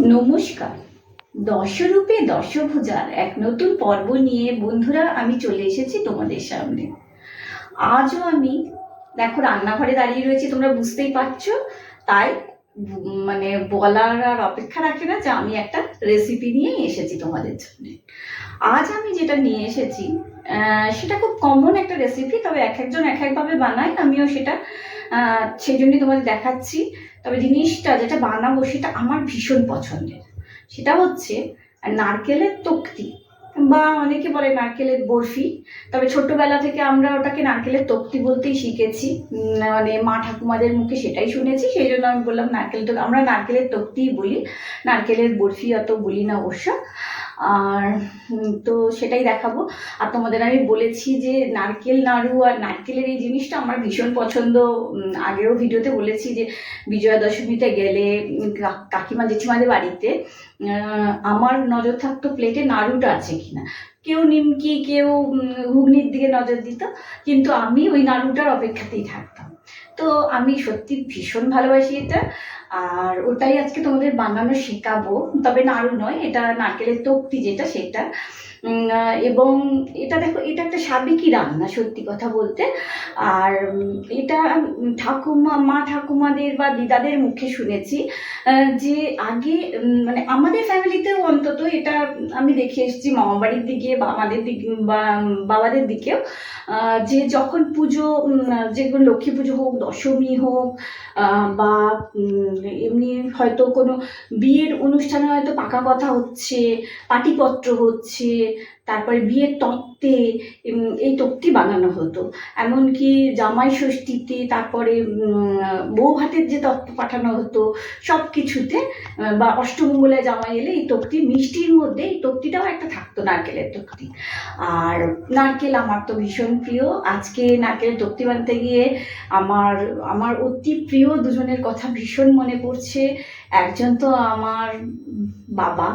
নমস্কার। দশরূপে দশভূজার এক নতুন পর্ব নিয়ে বন্ধুরা, আমি চলে এসেছি তোমাদের সামনে। আজও আমি, দেখো, রান্নাঘরে দাঁড়িয়ে রয়েছি, তোমরা বুঝতেই পারছ, তাই মানে বলার আর অপেক্ষা রাখে না যে আমি একটা রেসিপি নিয়েই এসেছি তোমাদের জন্য। আজ আমি যেটা নিয়ে এসেছি সেটা খুব কমন একটা রেসিপি তবে এক একজন এক একভাবে বানায়, আমিও সেটা সেই জন্যই তোমাদের দেখাচ্ছি। তবে জিনিসটা, যেটা বানাবো সেটা আমার ভীষণ পছন্দের। সেটা হচ্ছে নারকেলের তক্তি। বা অনেকে বলে নারকেলের বরফি, তবে ছোটবেলা থেকে আমরা ওটাকে নারকেলের তক্তি বলতেই শিখেছি। মানে মা ঠাকুমাদের মুখে সেটাই শুনেছি, সেই জন্য আমি বললাম নারকেল তো আমরা নারকেলের তক্তিই বলি, নারকেলের বরফি অত বলি না অবশ্য। আর তো সেটাই দেখাবো। আর তোমাদের আমি বলেছি যে নারকেল নাড়ু আর নারকেলের এই জিনিসটা আমার ভীষণ পছন্দ। আগেও ভিডিওতে বলেছি যে বিজয়া দশমীতে গেলে কাকিমা, জেঠিমাদের বাড়িতে আমার নজর থাকতো প্লেটে নাড়ুটা আছে কিনা। কেউ নিমকি, কেউ ঘুগনির দিকে নজর দিত, কিন্তু আমি ওই নাড়ুটার অপেক্ষাতেই থাকতাম। তো আমি সত্যি ভীষণ ভালোবাসি এটা। আর ওটাই আজকে তোমাদের বানানো শেখাবো। তবে নাড়ু নয়, এটা নারকেলের তক্তি যেটা, সেটা। এবং এটা দেখো, এটা একটা সাবেকি রান্না, সত্যি কথা বলতে। আর এটা ঠাকুমা, মা ঠাকুমাদের বা দিদাদের মুখে শুনেছি যে আগে মানে আমাদের ফ্যামিলিতেও অন্তত এটা আমি দেখে এসেছি মামা বাড়ির দিকে বা আমাদের দিকে, বা বাবাদের দিকেও যে যখন পুজো যেগুলো লক্ষ্মী পুজো হোক, দশমী হোক বা এমনি হয়তো কোনো বিয়ের অনুষ্ঠানে হয়তো পাকা কথা হচ্ছে, পাটিপত্র হচ্ছে তারপরে বিয়ের তত্ত্বে এই তক্তি বানানো হতো। এমনকি জামাই ষষ্ঠীতে তারপরে বউ ভাতের যে তত্ত্ব পাঠানো হতো সব কিছুতে বা অষ্টমঙ্গলায় জামাই এলে এই তক্তি, মিষ্টির মধ্যে এই তক্তিটাও একটা থাকতো, নারকেলের তক্তি। আর নারকেল আমার তো ভীষণ প্রিয়। আজকে নারকেলের তক্তি বানতে গিয়ে আমার আমার অতি প্রিয় দুজনের কথা ভীষণ মনে পড়ছে। একজন তো আমার বাবা।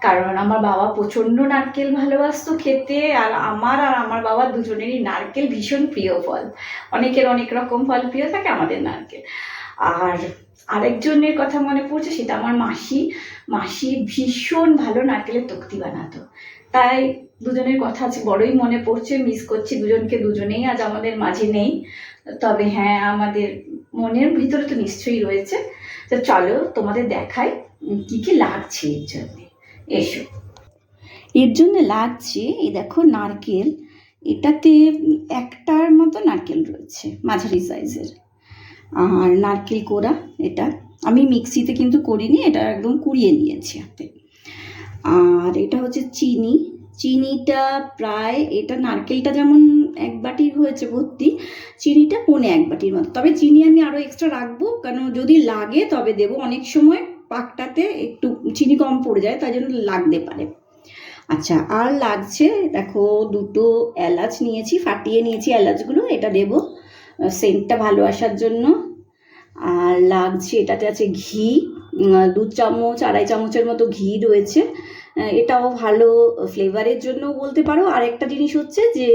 কারণ আমার বাবা প্রচণ্ড নারকেল ভালোবাসতো খেতে, আর আমার আর আমার বাবা দুজনেরই নারকেল ভীষণ প্রিয় ফল। অনেকের অনেক রকম ফল প্রিয় থাকে, আমাদের নারকেল। আর আরেকজনের কথা মনে পড়ছে সেটা আমার মাসি। মাসি ভীষণ ভালো নারকেলের তক্তি বানাতো। তাই দুজনের কথা আছে বড়ই মনে পড়ছে মিস করছি দুজনকে, দুজনেই আজ আমাদের মাঝে নেই। তবে হ্যাঁ আমাদের মনের ভিতরে তো নিশ্চয়ই রয়েছে। তো চলো তোমাদের দেখাই কি কি লাগছে এর জন্য। এসো। এর জন্য লাগছে, এই দেখো নারকেল, এটাতে একটার মতো নারকেল রয়েছে, মাঝারি সাইজের। আর নারকেল কোড়া, এটা। আমি মিক্সিতে কিন্তু করিনি, এটা একদম কুড়িয়ে নিয়েছি হাতে। আর এটা হচ্ছে চিনি। চিনিটা প্রায়, এটা নারকেলটা যেমন এক বাটির হয়েছে ভর্তি, চিনিটা পৌনে এক বাটির মতো। তবে চিনি আমি আরও এক্সট্রা রাখব, কারণ যদি লাগে তবে দেবো। অনেক সময় পাকটাতে একটু চিনি কম পড়ে যায়, তাই জন্য লাগতে পারে। আচ্ছা আর লাগছে, দেখো, দুটো এলাচ নিয়েছি, ফাটিয়ে নিয়েছি এলাচগুলো, এটা দেবো। সেন্টটা ভালো আসার জন্য। আর লাগছে, এটাতে আছে ঘি দু চামচ, আড়াই চামচের মতো ঘি রয়েছে। এটাও ভালো ফ্লেভারের জন্য বলতে পারো। আর একটা জিনিস হচ্ছে যে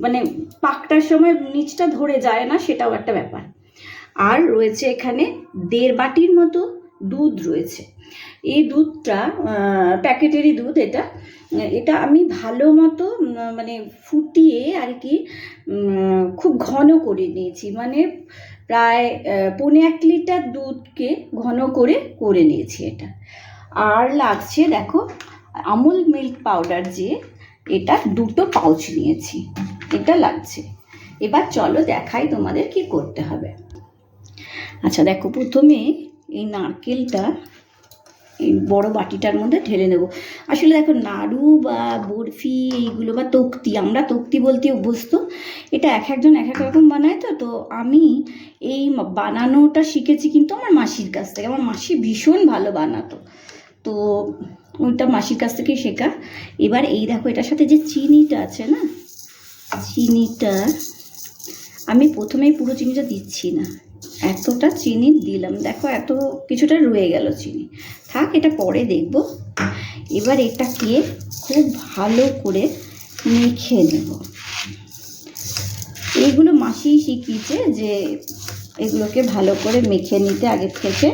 মানে পাকটার সময় নিচটা ধরে যায় না, সেটাও একটা ব্যাপার। আর রয়েছে এখানে দেড় বাটির মতো দুধ রয়েছে। এই দুধটা প্যাকেটেরই দুধ এটা। এটা আমি ভালো মতো মানে ফুটিয়ে আর কি খুব ঘন করে নিয়েছি। মানে প্রায় পৌনে এক লিটার দুধকে ঘন করে করে নিয়েছি এটা। আর লাগছে দেখো, আমুল মিল্ক পাউডার যে, এটা দুটো পাউচ নিয়েছি। এটা লাগছে। এবার চলো দেখাই তোমাদের কি করতে হবে। আচ্ছা দেখো, প্রথমে এই নারকেলটা এই বড় বাটিটার মধ্যে ঢেলে নেব। আসলে দেখো নাড়ু বা বরফি এইগুলো বা তক্তি, আমরা তক্তি বলতে অভ্যস্ত। এটা এক একজন এক এক রকম বানায় তো তো আমি এই বানানোটা শিখেছি কিন্তু আমার মাসির কাছ থেকে। আমার মাসি ভীষণ ভালো বানাতো। তো ওইটা মাসির কাছ থেকেই শেখা। এবার এই দেখো এটার সাথে যে চিনিটা আছে না, চিনিটা আমি প্রথমেই পুরো চিনিটা দিচ্ছি না। এতটা চিনি দিলাম। দেখো, এত কিছুটা রয়ে গেল চিনি। থাক, এটা পরে দেখব। এবার এটাকে খুব ভালো করে মেখে নেব। এইগুলো মাসি শিখিয়েছে যে এগুলোকে ভালো করে মেখে নিতে আগের থেকে।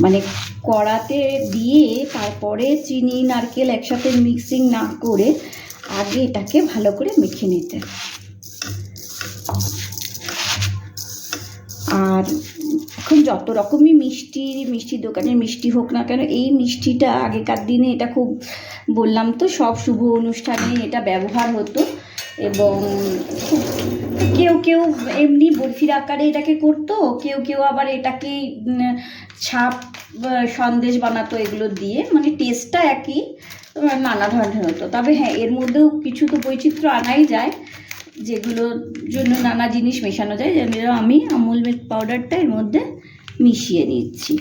মানে কড়াতে দিয়ে তারপরে চিনি, নারকেল একসাথে মিক্সিং না করে আগে এটাকে ভালো করে মেখে নিতে। এখন যত রকমই মিষ্টি মিষ্টির দোকানের মিষ্টি হোক না কেন, এই মিষ্টিটা আগেকার দিনে এটা খুব বললাম তো, সব শুভ অনুষ্ঠানে এটা ব্যবহার হতো এবং খুব কেউ কেউ এমনি বরফির আকারে এটাকে করতো, কেউ কেউ আবার এটাকে ছাপ সন্দেশ বানাতো এগুলো দিয়ে মানে টেস্টটা একই নানা ধরনের হতো। তবে হ্যাঁ এর মধ্যেও কিছু তো বৈচিত্র্য আনাই যায়। যেগুলোর জন্য নানা জিনিস মেশানো যায়, যেগুলো আমি আমুল মিল্ক পাউডারটা এর মধ্যে মিশিয়ে নিচ্ছি।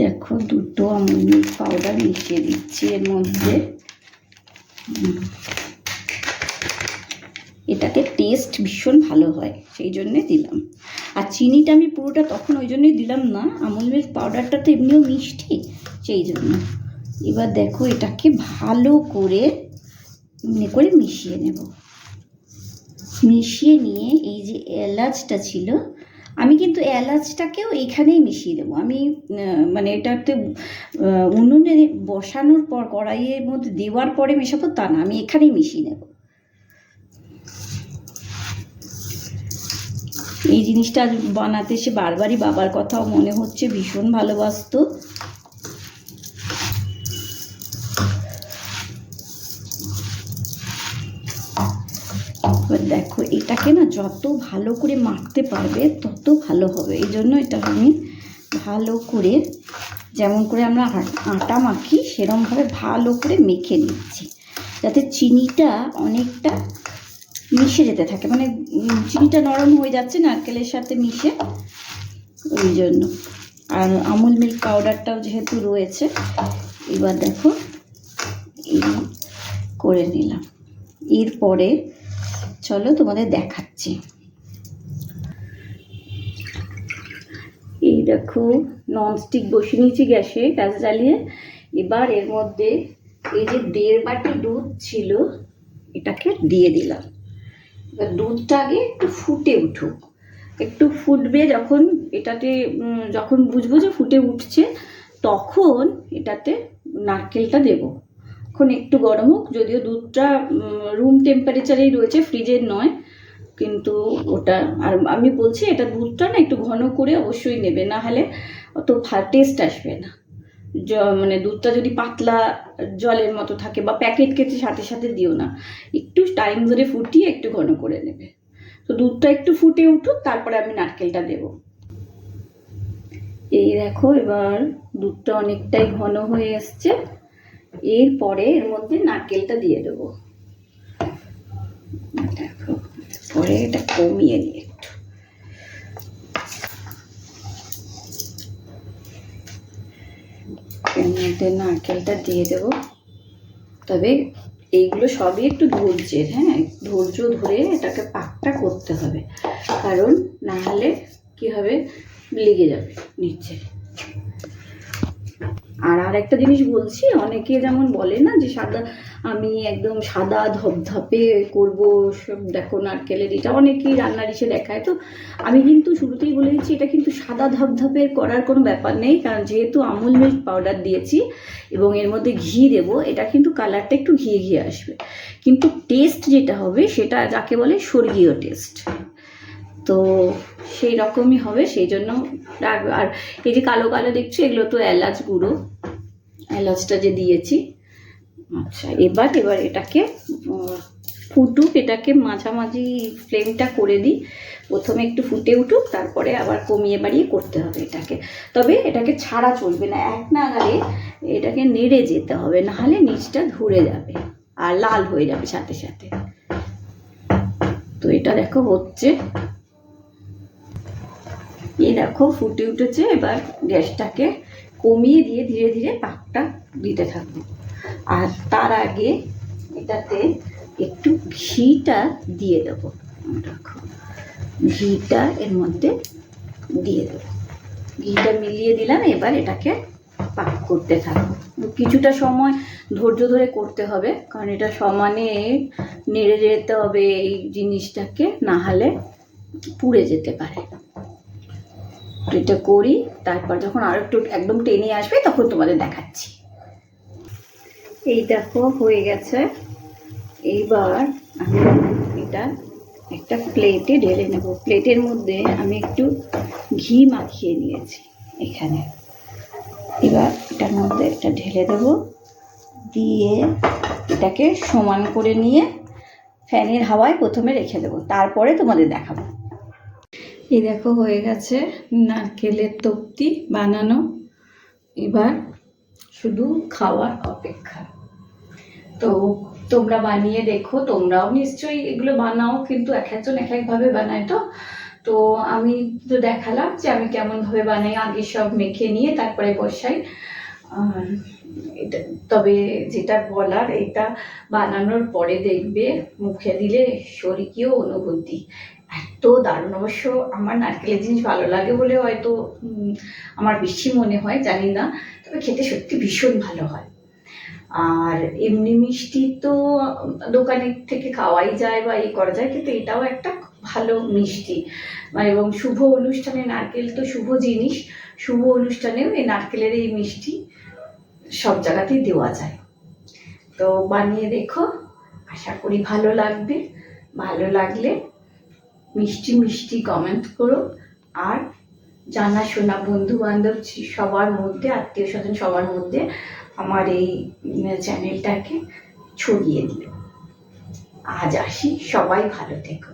দেখো দুটো আমুল মিল্ক পাউডার মিশিয়ে দিচ্ছি এর মধ্যে। এটাতে টেস্ট ভীষণ ভালো হয়, সেই জন্যে দিলাম। আর চিনিটা আমি পুরোটা তখন ওই জন্যই দিলাম না, আমুল মিল্ক পাউডারটা তো এমনিও মিষ্টি, সেই জন্য। এবার দেখো এটাকে ভালো করে এমনি করে মিশিয়ে নেব। মিশিয়ে নিয়ে এই যে এলাচটা ছিল, আমি কিন্তু এলাচটাকেও এইখানেই মিশিয়ে দেবো। আমি মানে এটাতে উনুনে বসানোর পর, কড়াইয়ের মধ্যে দেওয়ার পরে মেশাবো তা না, আমি এখানেই মিশিয়ে নেব। এই জিনিসটা বানাতে সে বারবারই বাবার কথাও মনে হচ্ছে, ভীষণ ভালোবাসতো। দেখো, এটাকে না যত ভালো করে মাখতে পারবে, তত ভালো হবে। এই জন্য এটা আমি ভালো করে, যেমন করে আমরা আটা মাখি, সেরমভাবে ভালো করে মেখে নিচ্ছি। যাতে চিনিটা অনেকটা মিশে যেতে থাকে। মানে চিনিটা নরম হয়ে যাচ্ছে নারকেলের সাথে মিশে। ওই জন্য। আর আমুল মিল্ক পাউডারটাও যেহেতু রয়েছে, এবার দেখো, এই করে নিলাম। এরপরে চলো তোমাদের দেখাচ্ছি। এই দেখো ননস্টিক বসিয়ে নিয়েছি গ্যাসে, গ্যাস জ্বালিয়ে। এবার এর মধ্যে এই যে দেড় বাটি দুধ ছিল, এটাকে দিয়ে দিলাম। এবার দুধটা আগে একটু ফুটে উঠুক। একটু ফুটবে যখন এটাতে যখন বুঝব যে ফুটে উঠছে, তখন এটাতে নারকেলটা দেবো। এখন একটু গরম হোক, যদিও দুধটা রুম টেম্পারেচারেই রয়েছে ফ্রিজের নয়, কিন্তু ওটা, আর আমি বলছি এটা দুধটা না একটু ঘন করে অবশ্যই নেবে, না হলে অত টেস্ট আসবে না। মানে দুধটা যদি পাতলা জলের মতো থাকে বা প্যাকেট কেটে সাথে সাথে দিও না, একটু টাইম ধরে ফুটিয়ে একটু ঘন করে নেবে। তো দুধটা একটু ফুটে উঠুক, তারপরে আমি নারকেলটা দেব। এই দেখো, এবার দুধটা অনেকটাই ঘন হয়ে এসছে। এরপরে এর মধ্যে নারকেলটা দিয়ে দেবো। দেখো পরে এটা কমিয়ে নিই একটু এর মধ্যে নারকেলটা দিয়ে দেব। তবে এইগুলো সবই একটু ধৈর্যের হ্যাঁ? ধৈর্য ধরে এটাকে পাকটা করতে হবে। কারণ না হলে কি হবে? লেগে যাবে নিচে। আর আর একটা জিনিস বলছি, অনেকে যেমন বলে না যে সাদা আমি একদম সাদা ধপধপে করব সব দেখো নারকেলের এটা অনেকেই রান্নার ইসে দেখায় তো আমি কিন্তু শুরুতেই বলে দিচ্ছি, এটা কিন্তু সাদা ধপধপে করার কোনো ব্যাপার নেই, কারণ যেহেতু আমুল মিল্ক পাউডার দিয়েছি এবং এর মধ্যে ঘি দেবো, এটা কিন্তু কালারটা একটু ঘিয়ে ঘিয়ে আসবে। কিন্তু টেস্ট যেটা হবে সেটা যাকে বলে স্বর্গীয় টেস্ট তো সেই রকমই হবে, সেই জন্য আর এই যে কালো কালো দেখছ, এগুলো তো এলাচ গুঁড়ো। এলাচটা যে দিয়েছি আচ্ছা এবার এবার এটাকে ফুটুক, এটাকে মাঝামাঝি ফ্লেমটা করে দিই। প্রথমে একটু ফুটে উঠুক, তারপরে আবার কমিয়ে বাড়িয়ে করতে হবে এটাকে। তবে এটাকে ছাড়া চলবে না, এক নাগারে এটাকে নেড়ে যেতে হবে, নাহলে নিচটা ধরে যাবে আর লাল হয়ে যাবে সাথে সাথে। তো এটা দেখো হচ্ছে। এই দেখো ফুটে উঠেছে, এবার গ্যাসটাকে কমিয়ে দিয়ে ধীরে ধীরে পাকটা দিতে থাকব। আর তার আগে এটাতে একটু ঘিটা দিয়ে দেবো। দেখো, ঘিটা এর মধ্যে দিয়ে দেবো। ঘিটা মিলিয়ে দিলাম, এবার এটাকে পাক করতে থাকব। কিছুটা সময় ধৈর্য ধরে করতে হবে, কারণ এটা সমানে নেড়ে যেতে হবে এই জিনিসটাকে, না হলে পুড়ে যেতে পারে। এটা করি, তারপর যখন আর একটু একদম টেনে আসবে, তখন তোমাদের দেখাচ্ছি। এই দেখো হয়ে গেছে। এইবার আমি এটা একটা প্লেটে ঢেলে নেব। প্লেটের মধ্যে আমি একটু ঘি মাখিয়ে নিয়েছি এখানে। এবার এটার মধ্যে এটা ঢেলে দেব। দিয়ে এটাকে সমান করে নিয়ে ফ্যানের হাওয়ায় প্রথমে রেখে দেবো। তারপরে তোমাদের দেখাবো। এই দেখো হয়ে গেছে নারকেলের তপ্তি বানানো। এবার শুধু খাওয়ার অপেক্ষা। তো তোমরা বানিয়ে দেখো, তোমরাও নিশ্চয়ই এগুলো বানাও, কিন্তু এক একজন এক একভাবে বানায় তো। তো আমি তো দেখালাম যে আমি কেমনভাবে বানাই, আগে সব মেখে নিয়ে তারপরে বসাই। আর এটা, তবে যেটা বলার, এটা বানানোর পরে দেখবে, মুখে দিলে শরীরীয় অনুভূতি। এত দারুণ, অবশ্য আমার নারকেলের জিনিস ভালো লাগে বলে হয়তো আমার বেশি মনে হয়, জানি না। তবে খেতে সত্যি ভীষণ ভালো হয়। আর এমনি মিষ্টি তো দোকানের থেকে খাওয়াই যায় বা এই করা যায়, কিন্তু এটাও একটা ভালো মিষ্টি। মানে এবং শুভ অনুষ্ঠানে নারকেল তো শুভ জিনিস, শুভ অনুষ্ঠানেও এই নারকেলের এই মিষ্টি সব জায়গাতেই দেওয়া যায়। তো বানিয়ে দেখো, আশা করি ভালো লাগবে। ভালো লাগলে মিষ্টি মিষ্টি কমেন্ট করো। আর জানাশোনা বন্ধু বান্ধব সবার মধ্যে আত্মীয় স্বজন সবার মধ্যে আমার এই চ্যানেলটাকে ছড়িয়ে দিল। আজ আসি সবাই ভালো থেকো।